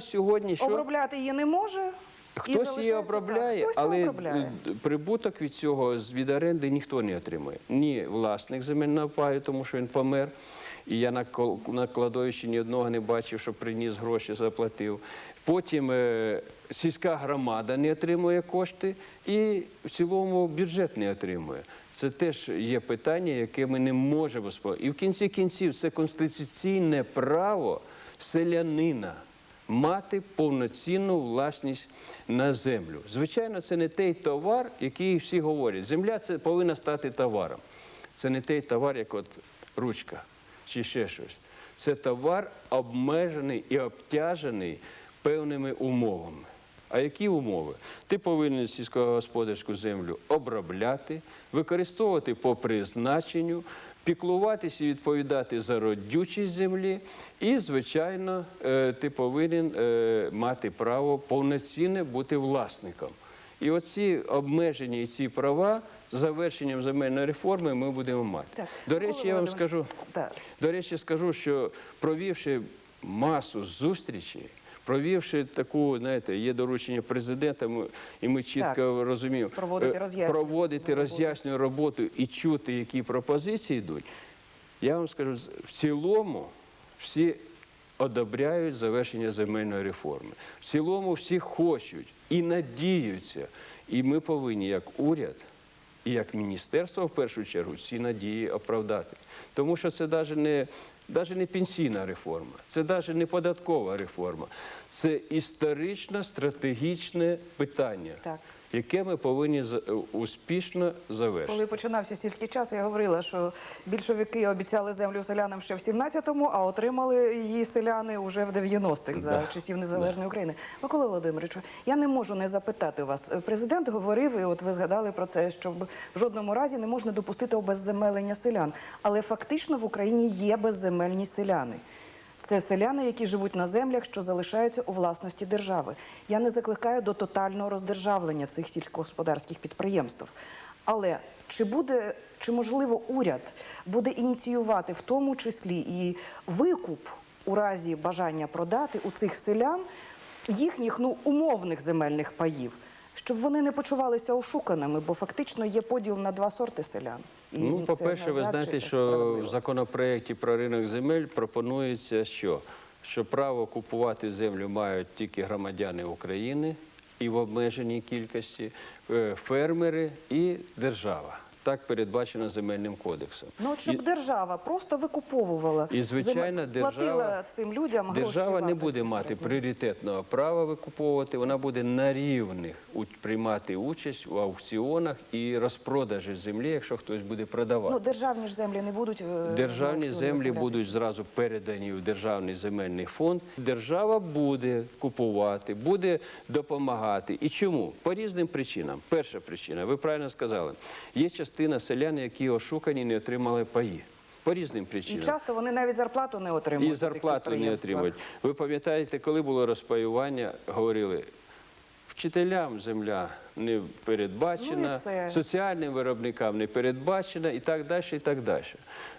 Сьогодні що Обробляти її не може. хтось її обробляє. Хтось але обробляє. е, прибуток від цього від оренди ніхто не отримує. Ні власник земельного паю, тому що він помер. І я на кладовищі ні одного не бачив, що приніс гроші, заплатив. Потім е, сільська громада не отримує кошти, і в цілому бюджет не отримує. Це теж є питання, яке ми не можемо спо. І в кінці кінців це конституційне право селянина мати повноцінну власність на землю. Звичайно, це не той товар, який всі говорять. Земля це повинна стати товаром. Це не той товар, як от ручка чи ще щось. Це товар обмежений і обтяжений певними умовами. А які умови? Ти повинен сільськогосподарську землю обробляти, використовувати по призначенню, піклуватися і відповідати за родючість землі, і, звичайно, е, ти повинен е, мати право повноцінне бути власником. І оці обмеження і ці права з завершенням земельної реформи ми будемо мати. Так. До речі, я вам скажу. так. До речі, скажу, що провівши масу зустрічей, провівши таку, знаєте, є доручення президента, і ми чітко розуміємо, Проводити е, роз'яснювальну проводити роботу. роз'яснювальну роботу і чути, які пропозиції йдуть. Я вам скажу, в цілому всі одобряють завершення земельної реформи. В цілому всі хочуть і надіються. І ми повинні, як уряд, і як міністерство в першу чергу ці надії оправдати. Тому що це навіть не, навіть не пенсійна реформа, це навіть не податкова реформа, це історично стратегічне питання, Так. яке ми повинні за- успішно завершити. Коли починався сільський час, я говорила, що більшовики обіцяли землю селянам ще в 17-му, а отримали її селяни вже в 90-х за Да. часів незалежної України. Микола Володимировичу, я не можу не запитати у вас. Президент говорив, і от ви згадали про це, що в жодному разі не можна допустити обезземелення селян. Але фактично в Україні є безземельні селяни. Це селяни, які живуть на землях, що залишаються у власності держави. Я не закликаю до тотального роздержавлення цих сільськогосподарських підприємств. Але чи буде, чи можливо уряд буде ініціювати в тому числі і викуп у разі бажання продати у цих селян їхніх ну умовних земельних паїв, щоб вони не почувалися ошуканими, бо фактично є поділ на два сорти селян. І Ну, по-перше, ви знаєте, що в законопроекті про ринок земель пропонується, що? що право купувати землю мають тільки громадяни України і в обмеженій кількості, е, фермери і держава. Так передбачено земельним кодексом. Ну, от щоб І- держава просто викуповувала І, звичайно, держава, платила цим людям гроші держава не буде мати пріоритетного права викуповувати, вона буде на рівних у- приймати участь у аукціонах і розпродажі землі, якщо хтось буде продавати. Ну, державні ж землі не будуть е, Державні землі будуть зразу передані в державний земельний фонд. Держава буде купувати, буде допомагати. І чому? По різним причинам. Перша причина, ви правильно сказали, є частина селян, які ошукані, не отримали паї. По різним причинам. І часто вони навіть зарплату не отримують. І зарплату не отримують. Ви пам'ятаєте, коли було розпаювання, говорили, вчителям земля не передбачена, Ну, це- соціальним виробникам не передбачена і так далі, і так далі.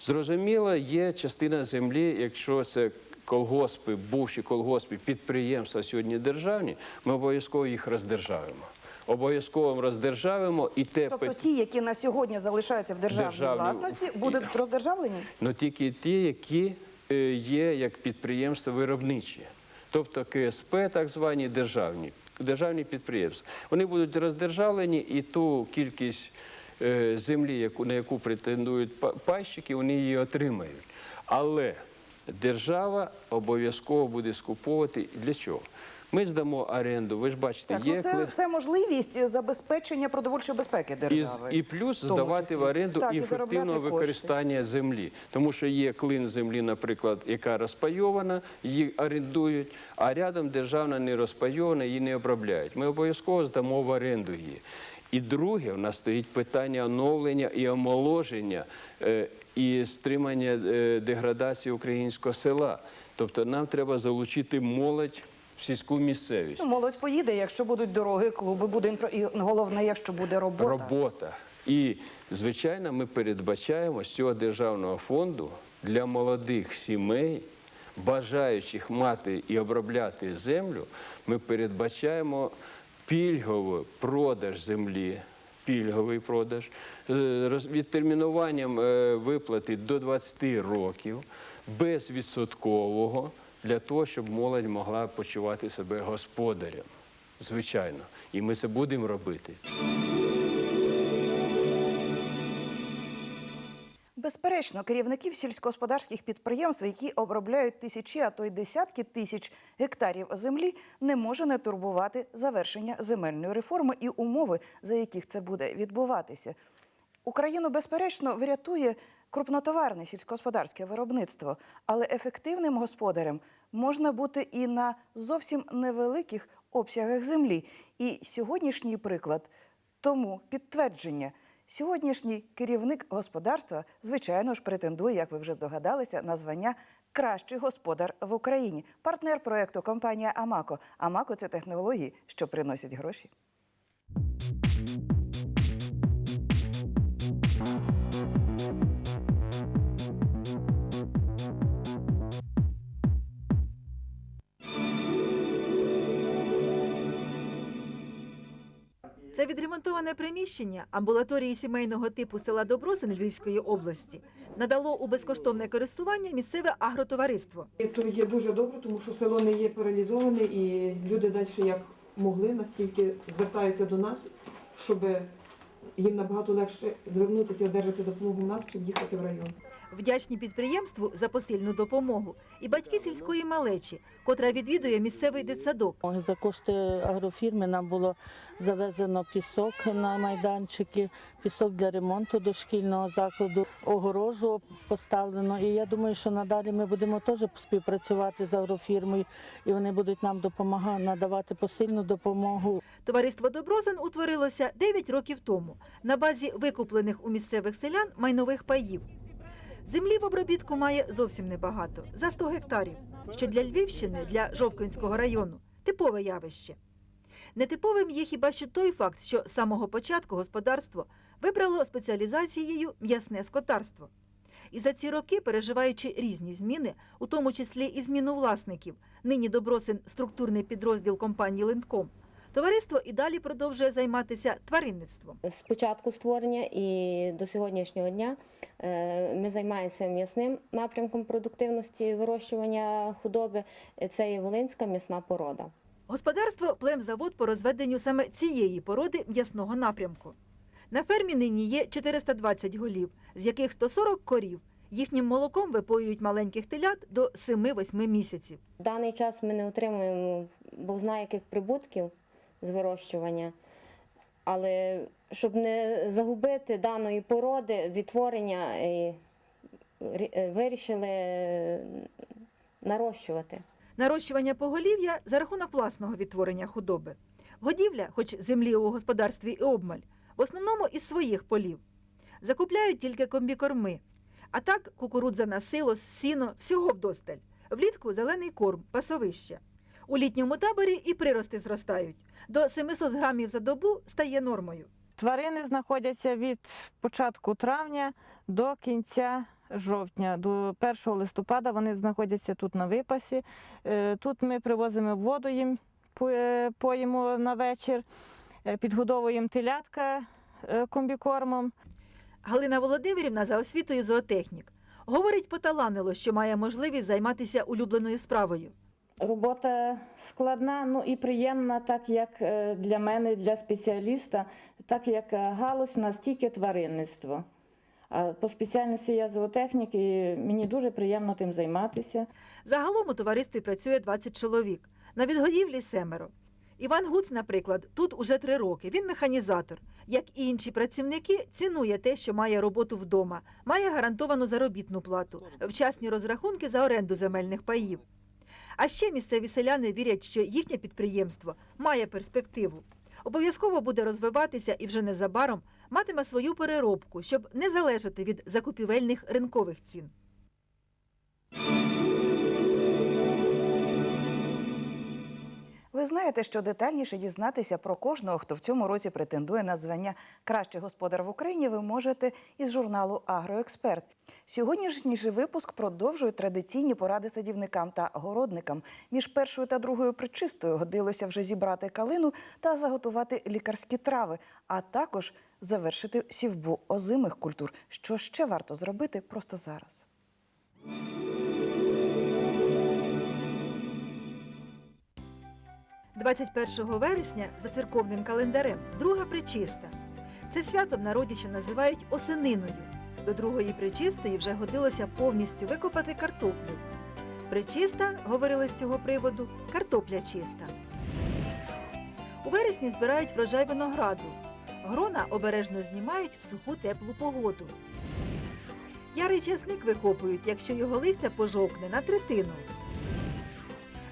Зрозуміло, є частина землі, якщо це колгоспи, бувші колгоспи, підприємства сьогодні державні, ми обов'язково їх роздержавимо. Обов'язково роздержавимо і те Тобто пи- ті, які на сьогодні залишаються в державній Державні- власності, будуть роздержавлені? Ну тільки ті, які е, є як підприємства виробничі, тобто КСП, так звані державні, державні підприємства. Вони будуть роздержавлені і ту кількість е, землі, яку, на яку претендують па- пайщики, вони її отримають. Але держава обов'язково буде скуповувати для чого? Ми здамо оренду, ви ж бачите, Так, є ну це, кли- це можливість забезпечення продовольчої безпеки і, держави. і плюс в тому здавати числі. в оренду Так, і заробляти ефективного кошти. використання землі. Тому що є клин землі, наприклад, яка розпайована, її орендують, а рядом державна не розпайована, її не обробляють. Ми обов'язково здамо в оренду її. І друге, в нас стоїть питання оновлення і омоложення е, і стримання е, деградації українського села. Тобто нам треба залучити молодь сільську місцевість. Ну, молодь поїде, якщо будуть дороги, клуби, буде інфра... І головне, якщо буде робота. робота. І, звичайно, ми передбачаємо з цього державного фонду для молодих сімей бажаючих мати і обробляти землю, ми передбачаємо пільговий продаж землі. Пільговий продаж е, відтермінуванням е, виплати до 20 років безвідсоткового для того, щоб молодь могла почувати себе господарем. Звичайно, і ми це будемо робити. Безперечно, керівників сільськогосподарських підприємств, які обробляють тисячі, а то й десятки тисяч гектарів землі, не може не турбувати завершення земельної реформи і умови, за яких це буде відбуватися. Україну, безперечно, врятує крупнотоварне сільськогосподарське виробництво, але ефективним господарем можна бути і на зовсім невеликих обсягах землі. І сьогоднішній приклад тому підтвердження. Сьогоднішній керівник господарства, звичайно ж, претендує, як ви вже здогадалися, на звання Кращий господар в Україні. Партнер проекту компанія Амако. Амако це технології, що приносять гроші. Це відремонтоване приміщення амбулаторії сімейного типу села Добросин Львівської області надало у безкоштовне користування місцеве агротовариство. То є дуже добре, тому що село не є паралізоване, і люди далі як могли, настільки звертаються до нас, щоб їм набагато легше звернутися і одержати допомогу в нас, чим їхати в район. Вдячні підприємству за посильну допомогу і батьки сільської малечі, котра відвідує місцевий дитсадок. За кошти агрофірми нам було завезено пісок на майданчики, пісок для ремонту дошкільного закладу, огорожу поставлено. І я думаю, що надалі ми будемо теж співпрацювати з агрофірмою, і вони будуть нам допомагати надавати посильну допомогу. Товариство Доброзин утворилося 9 років тому на базі викуплених у місцевих селян майнових паїв. Землі в обробітку має зовсім небагато за 100 гектарів, що для Львівщини, для Жовквинського району типове явище. Нетиповим є хіба що той факт, що з самого початку господарство вибрало спеціалізацією м'ясне скотарство. І за ці роки, переживаючи різні зміни, у тому числі і зміну власників, нині Добросин структурний підрозділ компанії Лентком, товариство і далі продовжує займатися тваринництвом. З початку створення і до сьогоднішнього дня е, ми займаємося м'ясним напрямком продуктивності вирощування худоби. Це є волинська м'ясна порода. Господарство племзавод по розведенню саме цієї породи м'ясного напрямку. На фермі нині є 420 голів, з яких 140 корів. Їхнім молоком випоюють маленьких телят до 7-8 місяців. В даний час ми не отримуємо бог знає яких прибутків з вирощування, але щоб не загубити даної породи, відтворення і е, вирішили е, нарощувати. Нарощування поголів'я за рахунок власного відтворення худоби. Годівля, хоч землі у господарстві і обмаль, в основному із своїх полів. Закупляють тільки комбікорми. А так кукурудза на силос, сіно, всього вдосталь. Влітку зелений корм, пасовища. У літньому таборі і прирости зростають. До 700 грамів за добу стає нормою. Тварини знаходяться від початку травня до кінця жовтня. До 1 листопада вони знаходяться тут на випасі. Е, Тут ми привозимо воду їм, е, поїмо на вечір, е, підгодовуємо телятка комбікормом. Галина Володимирівна за освітою зоотехнік. Говорить, поталанило, що має можливість займатися улюбленою справою. Робота складна, ну і приємна, так як е, для мене, для спеціаліста, так як е, галузь настільки тваринництво. А по спеціальності я зоотехнік, і мені дуже приємно тим займатися. Загалом у товаристві працює 20 чоловік. На відгодівлі семеро. Іван Гуц, наприклад, тут уже три роки. Він механізатор. Як і інші працівники, цінує те, що має роботу вдома, має гарантовану заробітну плату, вчасні розрахунки за оренду земельних паїв. А ще місцеві селяни вірять, що їхнє підприємство має перспективу. Обов'язково буде розвиватися і вже незабаром матиме свою переробку, щоб не залежати від закупівельних ринкових цін. Ви знаєте, що детальніше дізнатися про кожного, хто в цьому році претендує на звання Кращий господар в Україні, ви можете із журналу Агроексперт. Сьогоднішній же випуск продовжує традиційні поради садівникам та городникам. Між першою та другою причистою годилося вже зібрати калину та заготувати лікарські трави, а також завершити сівбу озимих культур. Що ще варто зробити просто зараз? – 21 вересня за церковним календарем друга причиста. Це свято в народі ще називають осениною. До другої причистої вже годилося повністю викопати картоплю. Причиста, говорили з цього приводу, картопля чиста. У вересні збирають врожай винограду. Грона обережно знімають в суху теплу погоду. Ярий часник викопують, якщо його листя пожовкне на третину.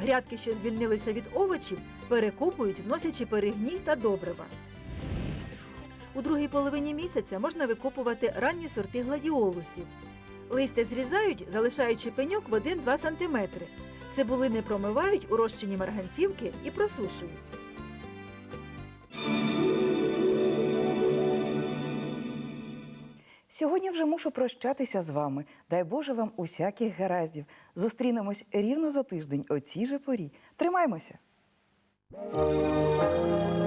Грядки, що звільнилися від овочів, перекопують, вносячи перегній та добрива. У другій половині місяця можна викопувати ранні сорти гладіолусів. Листя зрізають, залишаючи пеньок в 1-2 см. Цибулини промивають у розчині марганцівки і просушують. Сьогодні вже мушу прощатися з вами. Дай Боже вам усяких гараздів. Зустрінемось рівно за тиждень о цій же порі. Тримаймося! thank you